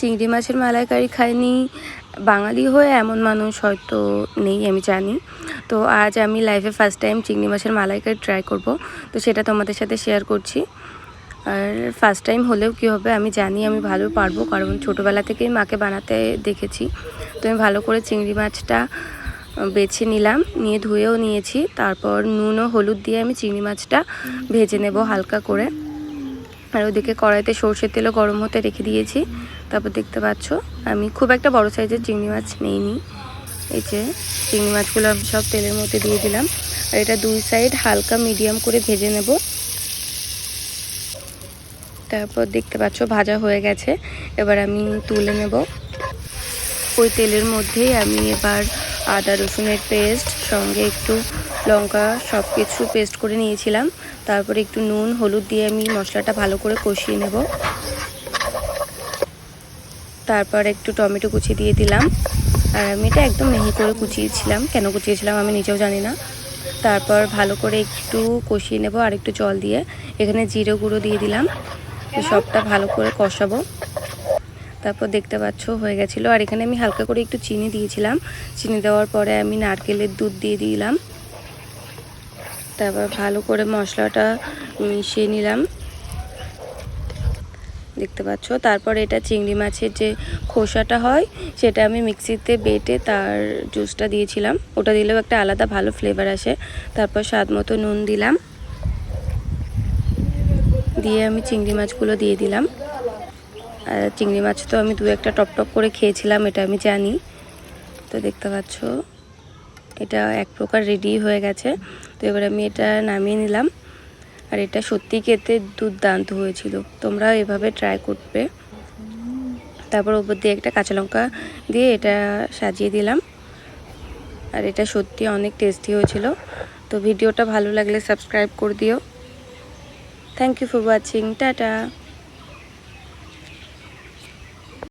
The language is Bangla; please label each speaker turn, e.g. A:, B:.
A: চিংড়ি মাছের মালাইকারি খাইনি। বাঙালি হয়ে এমন মানুষ হয়তো নেই, আমি জানি। তো আজ আমি লাইফে ফার্স্ট টাইম চিংড়ি মাছের মালাইকারি ট্রাই করব। তো সেটা তোমাদের সাথে শেয়ার করছি। আর ফার্স্ট টাইম হলেও কী হবে আমি জানি, আমি ভালো পারব। কারণ ছোটোবেলা থেকেই মাকে বানাতে দেখেছি। তো আমি ভালো করে চিংড়ি মাছটা বেছে নিলাম, নিয়ে ধুয়েও নিয়েছি। তারপর নুন ও হলুদ দিয়ে আমি চিংড়ি মাছটা ভেজে নেব হালকা করে। আর ওদিকে কড়াইতে সর্ষের তেলও গরম হতে রেখে দিয়েছি। তারপর দেখতে পাচ্ছ, আমি খুব একটা বড় সাইজের চিংড়ি মাছ নেইনি। এই যে চিংড়ি মাছগুলো আমি সব তেলের মধ্যে দিয়ে দিলাম। আর এটা দুই সাইড হালকা মিডিয়াম করে ভেজে নেব। তারপর দেখতে পাচ্ছ, ভাজা হয়ে গেছে। এবার আমি তুলে নেব। ওই তেলের মধ্যেই আমি এবার আদা রসুনের পেস্ট, সঙ্গে একটু লঙ্কা সব কিছু পেস্ট করে নিয়েছিলাম। তারপরে একটু নুন, হলুদ দিয়ে আমি মশলাটা ভালো করে কষিয়ে নেব। তারপর একটু টমেটো কুচি দিয়ে দিলাম। আর আমি এটা একদম মিহি করে কুচিয়েছিলাম। কেন কুচিয়েছিলাম আমি নিজেও জানি না। তারপর ভালো করে একটু কষিয়ে নেব আর একটু জল দিয়ে। এখানে জিরে গুঁড়ো দিয়ে দিলাম। সবটা ভালো করে কষাবো। তারপর দেখতে পাচ্ছ হয়ে গেছিল। আর এখানে আমি হালকা করে একটু চিনি দিয়েছিলাম। চিনি দেওয়ার পরে আমি নারকেলের দুধ দিয়ে দিলাম। তারপর ভালো করে মশলাটা মিশিয়ে নিলাম। দেখতে পাচ্ছ। তারপর এটা চিংড়ি মাছের যে খোসাটা হয়, সেটা আমি মিক্সিতে বেটে তার জুসটা দিয়েছিলাম। ওটা দিলেও একটা আলাদা ভালো ফ্লেভার আসে। তারপর স্বাদ মতো নুন দিলাম। দিয়ে আমি চিংড়ি মাছগুলো দিয়ে দিলাম। আর চিংড়ি মাছ তো আমি দু একটা টপ টপ করে খেয়েছিলাম, এটা আমি জানি। তো দেখতে পাচ্ছ, এটা এক প্রকার রেডি হয়ে গেছে। তো এবার আমি এটা নামিয়ে নিলাম। আর এটা সত্যি খেতে দুর্দান্ত হয়েছিল। তোমরা এভাবে ট্রাই করবে। তারপর ওপর দিয়ে একটা কাঁচা লঙ্কা দিয়ে এটা সাজিয়ে দিলাম। আর এটা সত্যি অনেক টেস্টি হয়েছিল। তো ভিডিওটা ভালো লাগলে সাবস্ক্রাইব করে দিও। Thank you for watching tata.